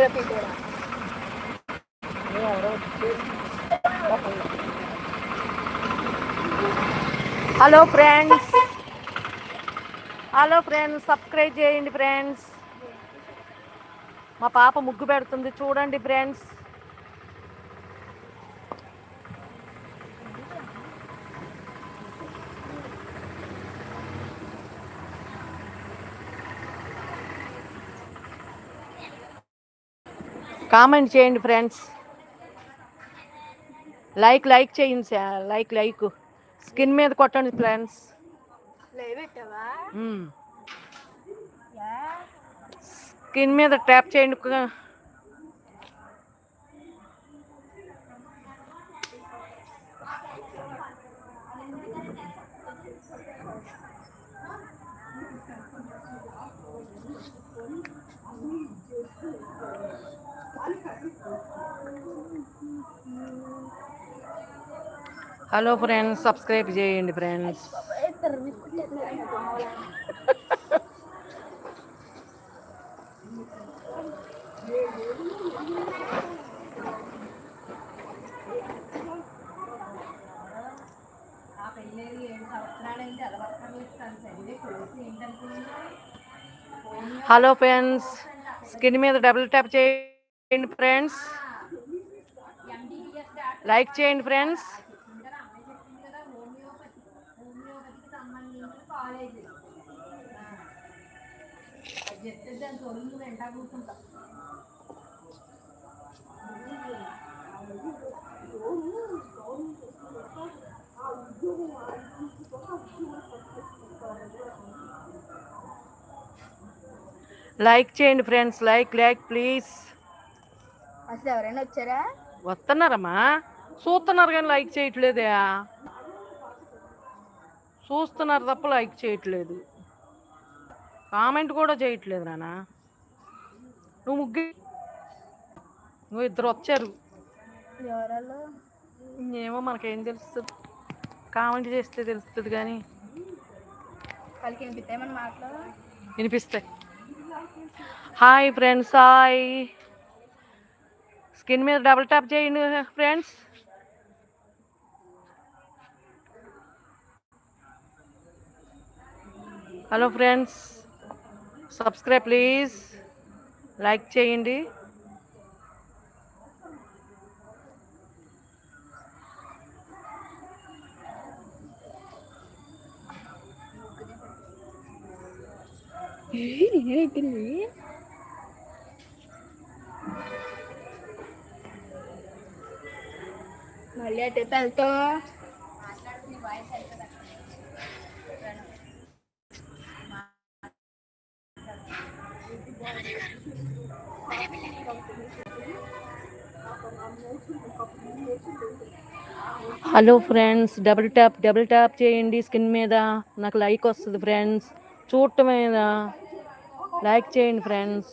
Photography కూడా. Hello friends. Hello friends subscribe చేయండి friends. మా పాప ముగ్గు పెడుతుంది చూడండి ఫ్రెండ్స్. కామెంట్ చేయండి ఫ్రెండ్స్ లైక్ లైక్ చేయండి సార్ లైక్ లైక్ స్కిన్ మీద కొట్టండి ఫ్రెండ్స్ స్కిన్ మీద ట్యాప్ చేయండి హలో ఫ్రెండ్స్ సబ్స్క్రైబ్ చేయండి ఫ్రెండ్స్ ఇద్దరు విసుకుంటున్నారు దోమల. హలో ఫ్రెండ్స్ స్కిన్ మీద డబుల్ ట్యాప్ చేయండి ఫ్రెండ్స్ లైక్ చేయండి ఫ్రెండ్స్ లైక్ చేయండి ఫ్రెండ్స్ లైక్ లైక్ ప్లీజ్ అసలు ఎవరైనా వచ్చారా? వస్తున్నారమ్మా చూస్తున్నారు కానీ లైక్ చేయట్లేదే. చూస్తున్నారు తప్ప లైక్ చేయట్లేదు. కామెంట్ కూడా చేయట్లేదు నాన్న. నువ్వు ముగ్గు నువ్వు ఇద్దరు వచ్చారు. ఎవరాలు ఏమో మనకేం తెలుస్తుంది. కామెంట్ చేస్తే తెలుస్తుంది కానీ వాళ్ళకి వినిపిస్తాయి. Hi friends hi. స్కిన్ మీద డబుల్ ట్యాప్ చేయండి friends. Hello friends subscribe please. Like చేయండి. నేనైతుంది మళ్ళీ అటే వెళ్తావు? Hello friends double tap double tap చేయండి స్కిన్ మీద నాకు లైక్ వస్తుంది ఫ్రెండ్స్ చూడటం మీద లైక్ చేయండి ఫ్రెండ్స్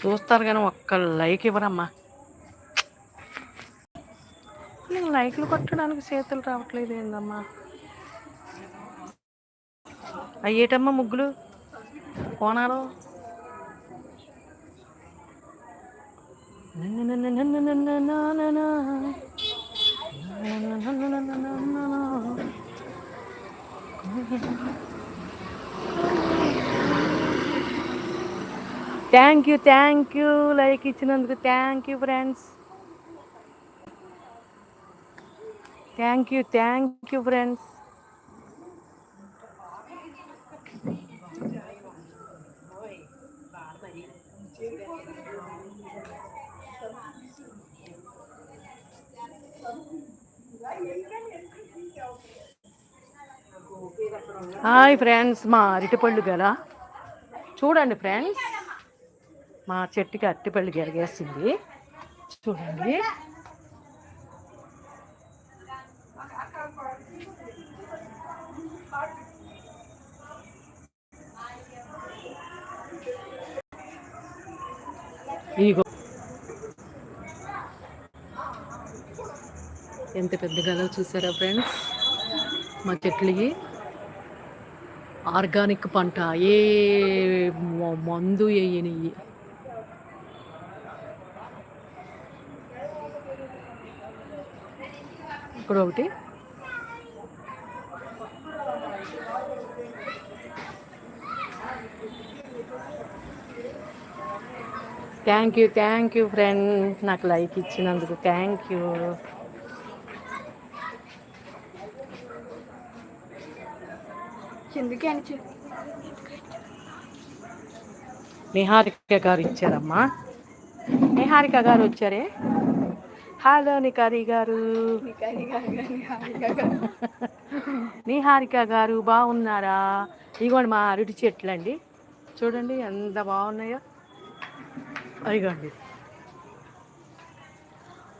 చూస్తారు కానీ ఒక్క లైక్ ఇవ్వరమ్మా. నేను లైక్లు కొట్టడానికి చేతులు రావట్లేదు ఏందమ్మా. అయ్యేటమ్మా ముగ్గులు. కోణాలు thank you thank you like ఇచ్చినందుకు thank you friends thank you thank you friends hi friends మా అరటిపళ్ళు గల. చూడండి ఫ్రెండ్స్ మా చెట్టుకి అట్టిపళ్ళు గెరగేసింది చూడండి. ఇగో ఎంత పెద్ద గలవు చూసారా ఫ్రెండ్స్? మా చెట్లకి ఆర్గానిక్ పంట ఏ మందు వేయని ఇక్కడ ఒకటి. Thank you thank you friend నాకు లైక్ ఇచ్చినందుకు థ్యాంక్ యూ నిహారిక గారు ఇచ్చారమ్మా. నిహారిక గారు వచ్చారే? హలో నికారి గారు. నిహారిక గారు. బాగున్నారా? ఇదిగోండి మా అరటి చెట్లు అండి చూడండి ఎంత బాగున్నాయో. అదిగోండి.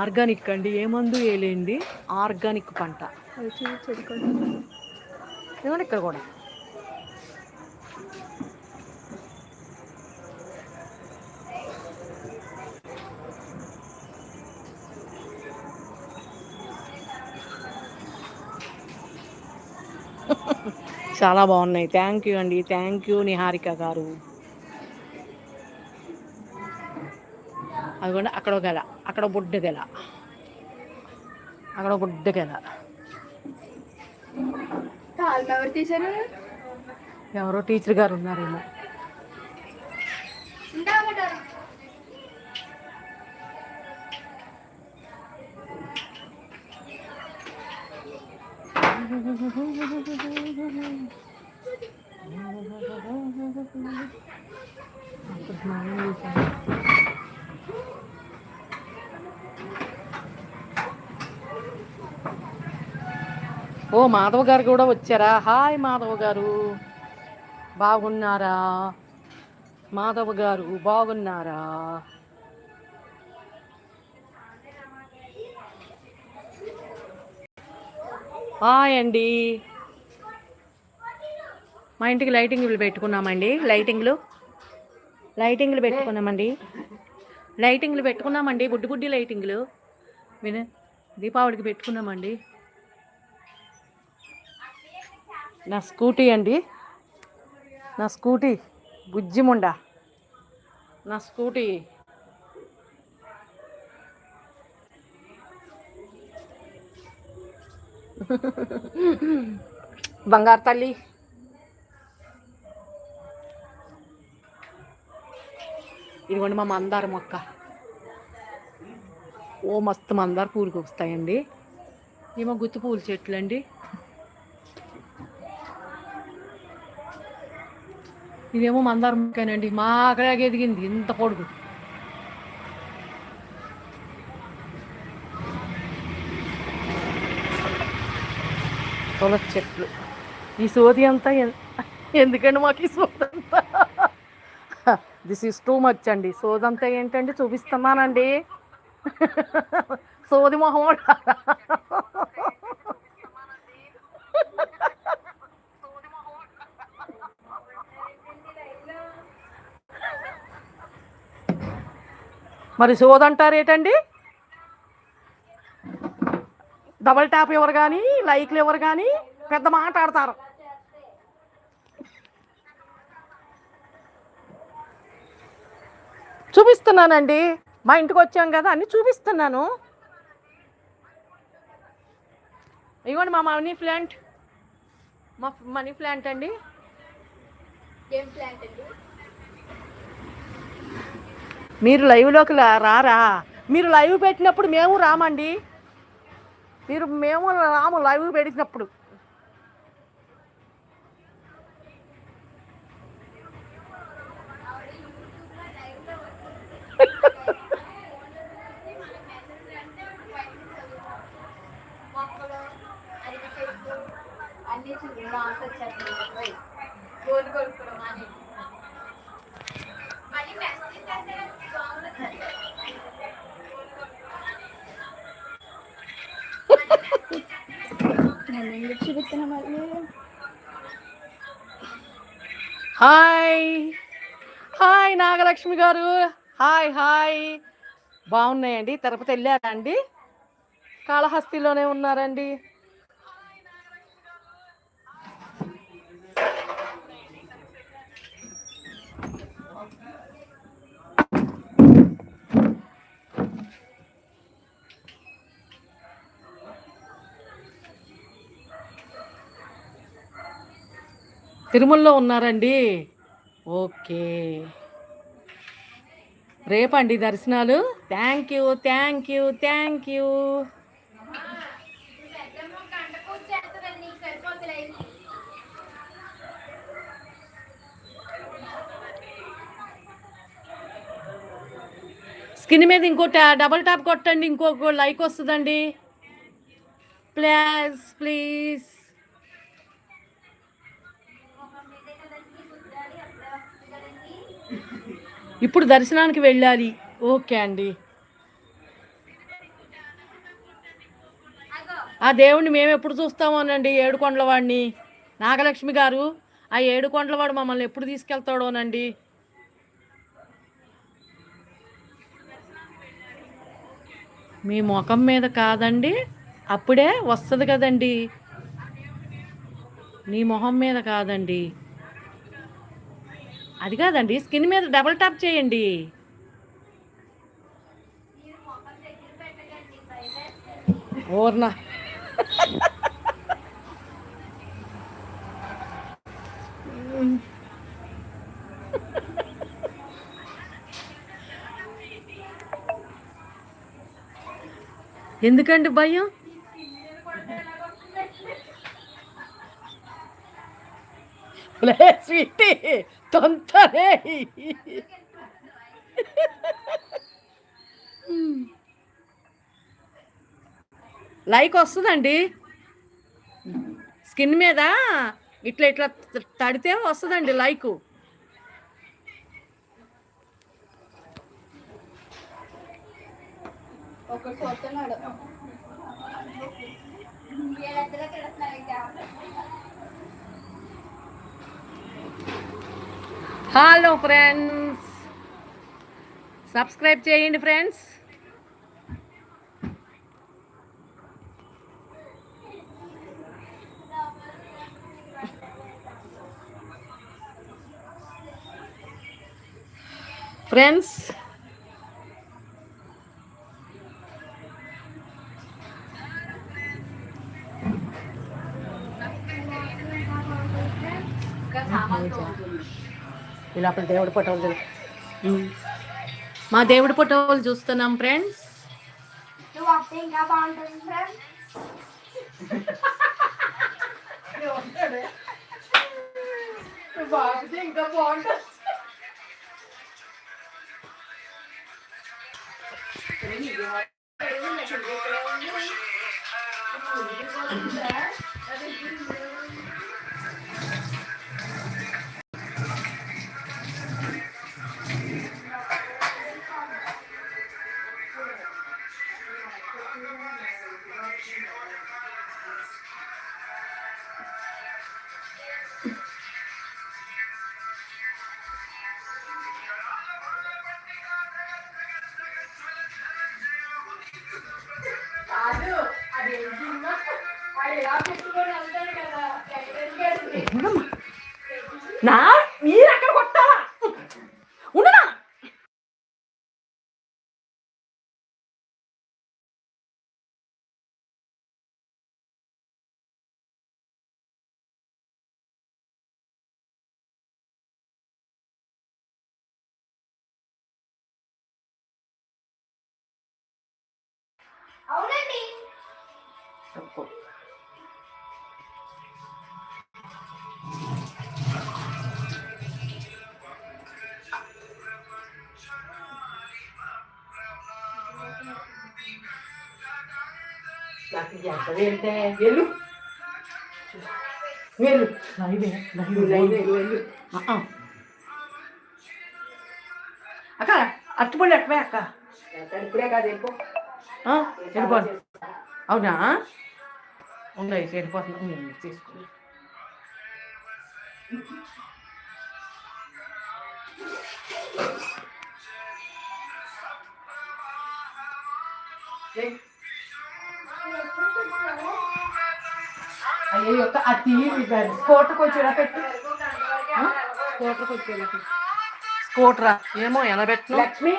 ఆర్గానిక్ అండి ఏ మందు వేయలేంది ఆర్గానిక్ పంట. ఇక్కడ కూడా. చాలా బాగున్నాయి. థ్యాంక్ యూ అండి. థ్యాంక్ యూ నిహారిక గారు. అదిగోండి అక్కడ ఒక గెల అక్కడ బుడ్డ గెల. అక్కడ బుడ్డ గెల. ఎవరో టీచర్ గారు ఉన్నారేమో. ఓ మాధవ్ గారు కూడా వచ్చారా? హాయ్ మాధవ్ గారు. బాగున్నారా? మాధవ్ గారు బాగున్నారా? అండి. మా ఇంటికి లైటింగ్లు పెట్టుకున్నామండి. లైటింగ్లు. లైటింగ్లు పెట్టుకున్నామండి. లైటింగ్లు పెట్టుకున్నామండి. బుడ్డి బుడ్డి లైటింగ్లు. విన దీపావళికి పెట్టుకున్నామండి. నా స్కూటీ అండి. నా స్కూటీ. బుజ్జిముండ. నా స్కూటీ. బంగారు తల్లి. ఇదిగోండి మా మందార మొక్క. ఓ మస్తు మందార పూలు వస్తాయండి. ఏమో గుత్తి పూల చెట్లు అండి ఇదేమో మందార మొక్కనండి మా అక్కడ ఎదిగింది. ఇంత పొడుగు. తులసి చెట్లు. ఈ సోది అంతా ఎందుకండి మాకు ఈ సోదంతా దిస్ ఈస్ టూ మచ్ అండి. సోదంతా ఏంటండి? చూపిస్తున్నానండి. సోది మొహం మరి సోది డబల్ ట్యాప్ ఎవరు కానీ లైక్లు ఎవరు కానీ పెద్ద మాట్లాడతారు చూపిస్తున్నానండి. మా ఇంటికి వచ్చాం కదా అన్నీ చూపిస్తున్నాను. ఇవ్వండి మా మనీ ప్లాంట్. మా మనీ ప్లాంట్ అండి. మీరు లైవ్లోకి రారా? మీరు లైవ్ పెట్టినప్పుడు మేము రామండి. మీరు మేము రాము లైవ్ పెట్టినప్పుడు హాయ్. హాయ్ నాగలక్ష్మి గారు. Hi hi. బాగున్నాయండి. తిరుపతి వెళ్ళారా అండి? కాళహస్తిలోనే ఉన్నారండి. తిరుమలలో ఉన్నారండి. ఓకే. రేపండి దర్శనాలు. Thank you thank you thank you. Screen మీద ఇంకో డబల్ టాప్ కొట్టండి ఇంకొక లైక్ వస్తుందండి. Please please. ఇప్పుడు దర్శనానికి వెళ్ళాలి. ఓకే అండి. ఆ దేవుణ్ణి మేము ఎప్పుడు చూస్తామోనండి ఏడుకొండల వాడిని నాగలక్ష్మి గారు ఆ ఏడుకొండలవాడు మమ్మల్ని ఎప్పుడు తీసుకెళ్తాడోనండి మీ ముఖం మీద కాదండి అప్పుడే వస్తుంది కదండి. నీ మొహం మీద కాదండి. అది కాదండి స్కిన్ మీద డబల్ టాప్ చేయండి. ఓర్నా. ఎందుకండి భయం? స్వీటీ తొంతరే లైక్ వస్తుందండి. స్కిన్ మీద ఇట్లా ఇట్లా తడితే వస్తుందండి లైక్. ఒకటి హలో ఫ్రెండ్స్ సబ్స్క్రైబ్ చేయండి ఫ్రెండ్స్ ఫ్రెండ్స్ ఇలా అప్పుడు దేవుడి ఫోటోలు. మా దేవుడి ఫోటోలు చూస్తున్నాం ఫ్రెండ్స్ ఇంకా బాగుంటుంది నా నాకు ఎంతదేంటే వెళ్ళు. వెళ్ళు. అక్క అట్టుపల్లి అట్టువే అక్క? ఇప్పుడే కాదు వెళ్ళిపో. వెళ్ళిపోదు అవునా? ఉన్నాయి వెళ్ళిపోతున్నా. తీసుకో. అయ్యో యొక్క ఆ టీవీ స్కూటర్కి వచ్చేలా పెట్టు. స్కూటర్కి వచ్చేలా పెట్టు. స్కూటరా? ఏమో ఎలా పెట్టు లక్ష్మి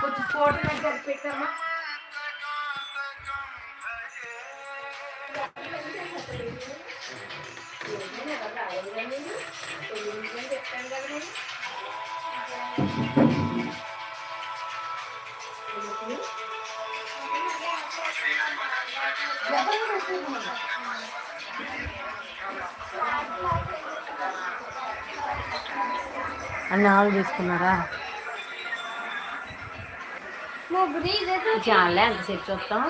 కొంచెం స్కూటర్ దగ్గర పెట్టమ్మా. అన్ని ఆలు తీసుకున్నారా? చాలే ఎంతసేపు చూస్తాం?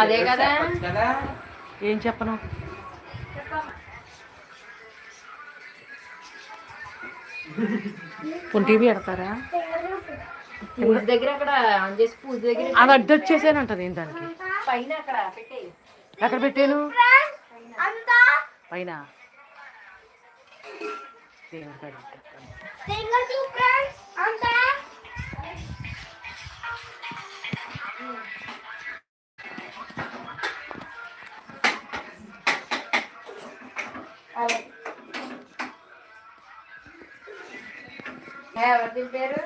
అదే కదా. ఏం చెప్పను? టీవీ పెడతారా. పూజ దగ్గర అక్కడ ఆన్ చేసి పూజ దగ్గర అది అడ్డొచ్చేసానంటది దానికి. పైన అక్కడ ఎక్కడ పెట్టాను? పైన. ఎవరు దింపారు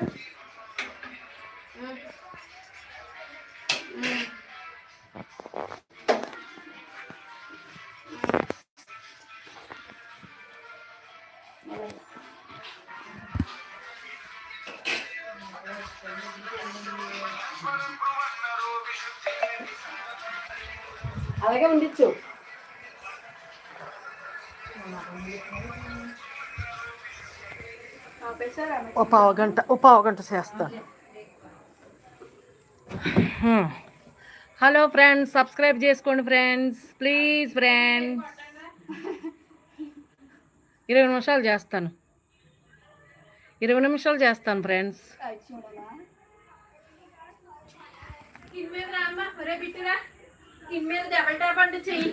ఓ పావు గంట ఓ పావు గంట చేస్తాను హలో ఫ్రెండ్స్ సబ్స్క్రైబ్ చేసుకోండి ఫ్రెండ్స్. Please friends. ఇరవై నిమిషాలు చేస్తాను. ఇరవై నిమిషాలు చేస్తాను ఫ్రెండ్స్. స్కిన్ మీద డబల్ ట్యాప్ అంటే చెయ్యి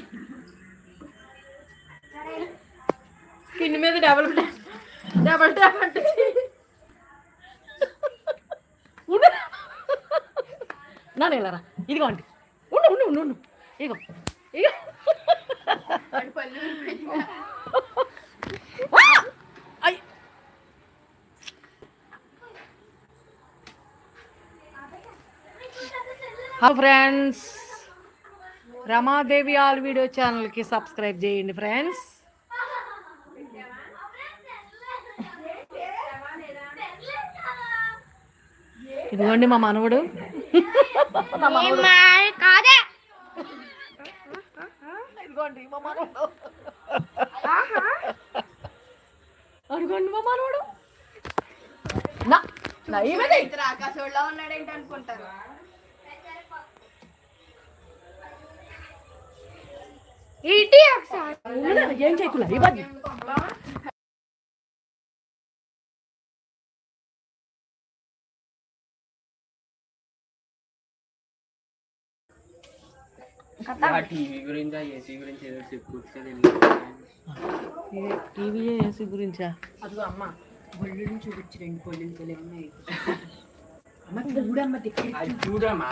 స్కిన్ మీద డబల్ డబల్ ట్యాప్ అంటే చెయ్యి. ఉండు. నా నేలరా ఇదిగో అండి ఉండు ఉండు ఉండు ఉండు. ఇదిగో. ఇగో hello friends Ramadevi all video ఛానల్కి సబ్స్క్రైబ్ చేయండి ఫ్రెండ్స్ ఇదిగోండి మా మనవడు. కాదే ఇదిగోండి మా మనవడు. అదిగోండి మా మనవడు నా నా ఏమది ఆకాశంలో ఉన్నాడేంటి అనుకుంటారు ఇటీ ఒకసారి ఏం చేయకులే ఇవ్వద్దు టీవీ గురించి ఏసీ గురించి ఏదో చెప్పుకొచ్చేది టీవీ ఏసీ గురించా? అదిగో అమ్మ బొల్లు చూపించి రెండు పొల్లు ఉన్నాయి అమ్మ చూడమ్మ చూడమ్మా.